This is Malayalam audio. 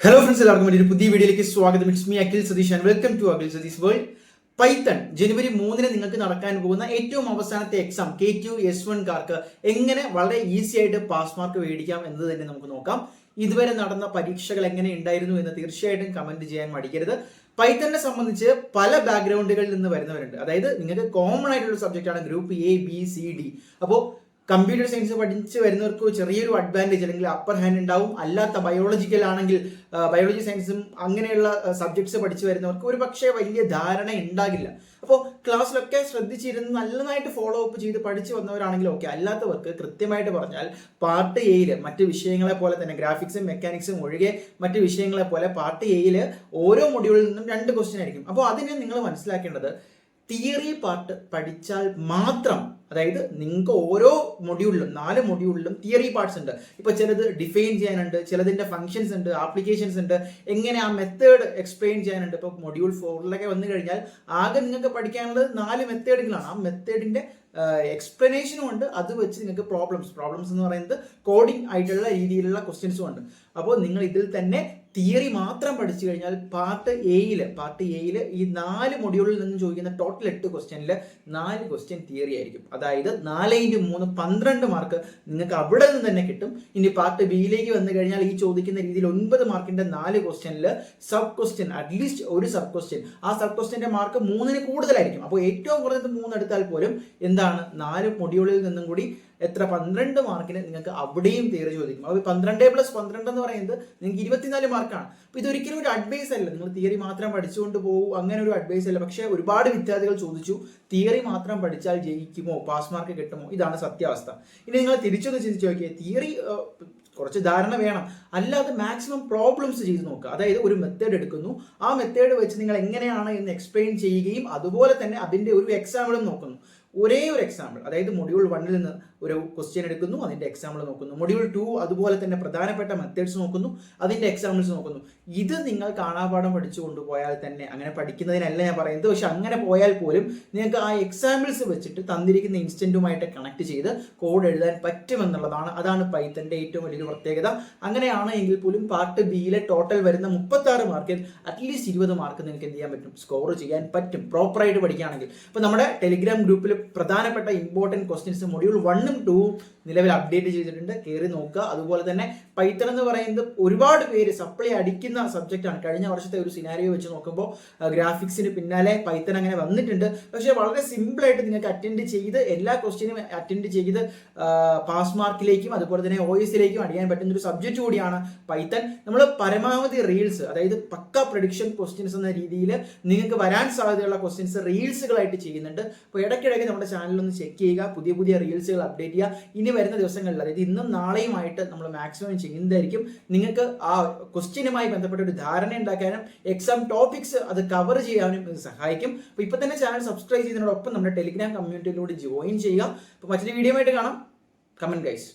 ഹലോ ഫ്രണ്ട്സ് എല്ലാവർക്കും വേണ്ടി ഒരു പുതിയ വീഡിയോയിലേക്ക് സ്വാഗതം. It's me Akhil Satheesh and welcome to Akhil Satheesh world Python ജനുവരി മൂന്നിന് നിങ്ങൾക്ക് നടക്കാൻ പോകുന്ന ഏറ്റവും അവസാനത്തെ exam K Q S one കാർക്ക് എങ്ങനെ വളരെ ഈസി ആയിട്ട് പാസ് മാർക്ക് മേടിക്കാം എന്നത് തന്നെ നമുക്ക് നോക്കാം. ഇതുവരെ നടന്ന പരീക്ഷകൾ എങ്ങനെ ഉണ്ടായിരുന്നു എന്ന് തീർച്ചയായിട്ടും കമന്റ് ചെയ്യാൻ മടിക്കരുത്. പൈത്തണിനെ സംബന്ധിച്ച് പല ബാക്ക്ഗ്രൗണ്ടുകളിൽ നിന്ന് വരുന്നവരുണ്ട്. അതായത് നിങ്ങൾക്ക് കോമൺ ആയിട്ടുള്ള സബ്ജക്റ്റ് ആണ് group A B C D അപ്പോൾ കമ്പ്യൂട്ടർ സയൻസ് പഠിച്ച് വരുന്നവർക്ക് ചെറിയൊരു അഡ്വാന്റേജ് അല്ലെങ്കിൽ അപ്പർ ഹാൻഡ് ഉണ്ടാവും. അല്ലാത്ത ബയോളജിക്കൽ ആണെങ്കിൽ ബയോളജി സയൻസും അങ്ങനെയുള്ള സബ്ജക്ട്സ് പഠിച്ചു വരുന്നവർക്ക് ഒരു പക്ഷേ വലിയ ധാരണ ഉണ്ടാകില്ല. അപ്പോൾ ക്ലാസ്സിലൊക്കെ ശ്രദ്ധിച്ചിരുന്ന് നല്ലതായിട്ട് ഫോളോ അപ്പ് ചെയ്ത് പഠിച്ചു വന്നവരാണെങ്കിൽ ഓക്കെ അല്ലാത്തവർക്ക് കൃത്യമായിട്ട് പറഞ്ഞാൽ പാർട്ട് എയിൽ മറ്റ് വിഷയങ്ങളെ പോലെ തന്നെ ഗ്രാഫിക്സും മെക്കാനിക്സും ഒഴികെ മറ്റ് വിഷയങ്ങളെ പോലെ പാർട്ട് എയിൽ ഓരോ മൊഡ്യൂളിൽ നിന്നും രണ്ട് ക്വസ്റ്റ്യൻ ആയിരിക്കും. അപ്പോൾ അതിനെ നിങ്ങൾ മനസ്സിലാക്കേണ്ടത് തിയറി പാർട്ട് പഠിച്ചാൽ മാത്രം അതായത് നിങ്ങൾക്ക് ഓരോ മൊഡ്യൂളിലും നാല് മൊഡ്യൂളിലും തിയറി പാർട്സ് ഉണ്ട്. ഇപ്പൊ ചിലത് ഡിഫൈൻ ചെയ്യാനുണ്ട് ചിലതിന്റെ ഫങ്ഷൻസ് ഉണ്ട് ആപ്ലിക്കേഷൻസ് ഉണ്ട്. എങ്ങനെ ആ മെത്തേഡ് എക്സ്പ്ലെയിൻ ചെയ്യാനുണ്ട്? ഇപ്പൊ മൊഡ്യൂൾ ഫോറിലൊക്കെ വന്നു കഴിഞ്ഞാൽ ആകെ നിങ്ങൾക്ക് പഠിക്കാനുള്ളത് നാല് മെത്തേഡുകളാണ് ആ മെത്തേഡിന്റെ എക്സ്പ്ലനേഷനും ഉണ്ട്. അത് വെച്ച് നിങ്ങൾക്ക് പ്രോബ്ലംസ് പ്രോബ്ലംസ് എന്ന് പറയുന്നത് കോഡിംഗ് ആയിട്ടുള്ള രീതിയിലുള്ള ക്വസ്റ്റ്യൻസും ഉണ്ട്. അപ്പോൾ നിങ്ങൾ ഇതിൽ തന്നെ തിയറി മാത്രം പഠിച്ചു കഴിഞ്ഞാൽ പാർട്ട് എയിൽ പാർട്ട് എയിൽ ഈ നാല് മൊഡ്യൂളിൽ നിന്ന് ചോദിക്കുന്ന ടോട്ടൽ എട്ട് ക്വസ്റ്റ്യനിൽ നാല് ക്വസ്റ്റ്യൻ തിയറി ആയിരിക്കും. അതായത് നാല് ഇന്റു മൂന്ന് പന്ത്രണ്ട് മാർക്ക് നിങ്ങൾക്ക് അവിടെ നിന്ന് തന്നെ കിട്ടും. ഇനി പാർട്ട് ബിയിലേക്ക് വന്നു കഴിഞ്ഞാൽ ഈ ചോദിക്കുന്ന രീതിയിൽ ഒൻപത് മാർക്കിന്റെ നാല് ക്വസ്റ്റ്യനിൽ സബ് ക്വസ്റ്റ്യൻ അറ്റ്ലീസ്റ്റ് ഒരു സബ് ക്വസ്റ്റ്യൻ ആ സബ് ക്വസ്റ്റ്യന്റെ മാർക്ക് മൂന്നിന് കൂടുതലായിരിക്കും. അപ്പോൾ ഏറ്റവും കുറഞ്ഞത് മൂന്ന് എടുത്താൽ പോലും എന്താണ്? നാല് മൊഡ്യൂളിൽ നിന്നും കൂടി എത്ര? പന്ത്രണ്ട് മാർക്കിന് നിങ്ങൾക്ക് അവിടെയും തിയറി ചോദിക്കും. അപ്പോൾ പന്ത്രണ്ട് പ്ലസ് പന്ത്രണ്ട് എന്ന് പറയുന്നത് നിങ്ങൾക്ക് ഇരുപത്തിനാല് മാർക്കാണ് അപ്പോൾ ഇതൊരിക്കലും ഒരു അഡ്വൈസ് അല്ല. നിങ്ങൾ തിയറി മാത്രം പഠിച്ചുകൊണ്ട് പോകും. അങ്ങനെ ഒരു അഡ്വൈസ് അല്ല. പക്ഷേ ഒരുപാട് വിദ്യാർത്ഥികൾ ചോദിച്ചു തിയറി മാത്രം പഠിച്ചാൽ ജയിക്കുമോ? പാസ് മാർക്ക് കിട്ടുമോ? ഇതാണ് സത്യാവസ്ഥ. ഇനി നിങ്ങൾ തിരിച്ചൊന്ന് ചിന്തിച്ച് നോക്കിയാൽ തിയറി കുറച്ച് ധാരണ വേണം. അല്ലാതെ മാക്സിമം പ്രോബ്ലംസ് ചെയ്ത് നോക്കുക അതായത് ഒരു മെത്തേഡ് എടുക്കുന്നു. ആ മെത്തേഡ് വെച്ച് നിങ്ങൾ എങ്ങനെയാണ് എന്ന് എക്സ്പ്ലെയിൻ ചെയ്യുകയും അതുപോലെ തന്നെ അതിന്റെ ഒരു എക്സാമ്പിളും നോക്കുന്നു. ഒരേ ഒരു എക്സാമ്പിൾ അതായത് മൊഡ്യൂൾ വണ്ണിൽ നിന്ന് ഒരു ക്വസ്റ്റ്യൻ എടുക്കുന്നു അതിന്റെ എക്സാമ്പിൾ നോക്കുന്നു. മൊഡ്യൂൾ ടു അതുപോലെ തന്നെ പ്രധാനപ്പെട്ട മെത്തേഡ്സ് നോക്കുന്നു അതിന്റെ എക്സാമ്പിൾസ് നോക്കുന്നു. ഇത് നിങ്ങൾ കാണാപാഠം പഠിച്ചു കൊണ്ടുപോയാൽ തന്നെ അങ്ങനെ പഠിക്കുന്നതിനല്ല ഞാൻ പറയുന്നത് പക്ഷെ അങ്ങനെ പോയാൽ പോലും നിങ്ങൾക്ക് ആ എക്സാമ്പിൾസ് വെച്ചിട്ട് തന്നിരിക്കുന്ന ഇൻസ്റ്റന്റുമായിട്ട് കണക്ട് ചെയ്ത് കോഡ് എഴുതാൻ പറ്റുമെന്നുള്ളതാണ്. അതാണ് പൈത്തന്റെ ഏറ്റവും വലിയൊരു പ്രത്യേകത. അങ്ങനെയാണ് എങ്കിൽ പോലും പാർട്ട് ബിയിലെ ടോട്ടൽ വരുന്ന മുപ്പത്താറ് മാർക്കിൽ അറ്റ്ലീസ്റ്റ് ഇരുപത് മാർക്ക് നിങ്ങൾക്ക് എന്ത് ചെയ്യാൻ പറ്റും? സ്കോർ ചെയ്യാൻ പറ്റും. പ്രോപ്പറായിട്ട് പഠിക്കുകയാണെങ്കിൽ. അപ്പോൾ നമ്മുടെ ടെലിഗ്രാം ഗ്രൂപ്പിൽ പ്രധാനപ്പെട്ട ഇമ്പോർട്ടന്റ് ക്വസ്റ്റ്യൻസ് മൊഡ്യൂൾ വണ്ണും ടൂവും നിലവിൽ അപ്ഡേറ്റ് ചെയ്തിട്ടുണ്ട്. കയറി നോക്കുക. അതുപോലെ തന്നെ പൈത്തൺ എന്ന് പറയുന്നത് ഒരുപാട് പേര് സപ്ലൈ അടിക്കുന്ന സബ്ജക്റ്റാണ് കഴിഞ്ഞ വർഷത്തെ ഒരു സിനാരിയോ വെച്ച് നോക്കുമ്പോൾ ഗ്രാഫിക്സിന് പിന്നാലെ പൈത്തൺ അങ്ങനെ വന്നിട്ടുണ്ട്. പക്ഷേ വളരെ സിമ്പിളായിട്ട് നിങ്ങൾക്ക് അറ്റൻഡ് ചെയ്ത് എല്ലാ ക്വസ്റ്റ്യനും അറ്റൻഡ് ചെയ്ത് പാസ് മാർക്കിലേക്കും അതുപോലെ തന്നെ ഒ എസിലേക്കും അടിയാൻ പറ്റുന്ന ഒരു സബ്ജക്റ്റ് കൂടിയാണ് പൈത്തൺ നമ്മൾ പരമാവധി റീൽസ് അതായത് പക്ക പ്രൊഡിക്ഷൻ ക്വസ്റ്റ്യൻസ് എന്ന രീതിയിൽ നിങ്ങൾക്ക് വരാൻ സാധ്യതയുള്ള ക്വസ്റ്റ്യൻസ് റീൽസുകളായിട്ട് ചെയ്യുന്നുണ്ട്. അപ്പോൾ ഇടയ്ക്കിടയ്ക്ക് നമ്മുടെ ചാനൽ ഒന്ന് ചെക്ക് ചെയ്യുക പുതിയ പുതിയ റീൽസുകൾ അപ്ഡേറ്റ് ചെയ്യുക. ഇനി വരുന്ന ദിവസങ്ങളിൽ അതായത് ഇന്നും നാളെയുമായിട്ട് നമ്മൾ മാക്സിമം ചെയ്യുന്നതായിരിക്കും നിങ്ങൾക്ക് ആ ക്വസ്റ്റ്യനുമായി ബന്ധപ്പെട്ട ഒരു ധാരണ ഉണ്ടാക്കാനും എക്സാം ടോപ്പിക്സ് അത് കവർ ചെയ്യാനും ഇത് സഹായിക്കും. അപ്പോൾ ഇപ്പോൾ തന്നെ ചാനൽ സബ്സ്ക്രൈബ് ചെയ്യുന്നതിനോടൊപ്പം നമ്മുടെ ടെലിഗ്രാം കമ്മ്യൂണിറ്റിയിലൂടെ ജോയിൻ ചെയ്യുക. അപ്പോൾ മറ്റൊരു വീഡിയോ ആയിട്ട് കാണാം. Comment guys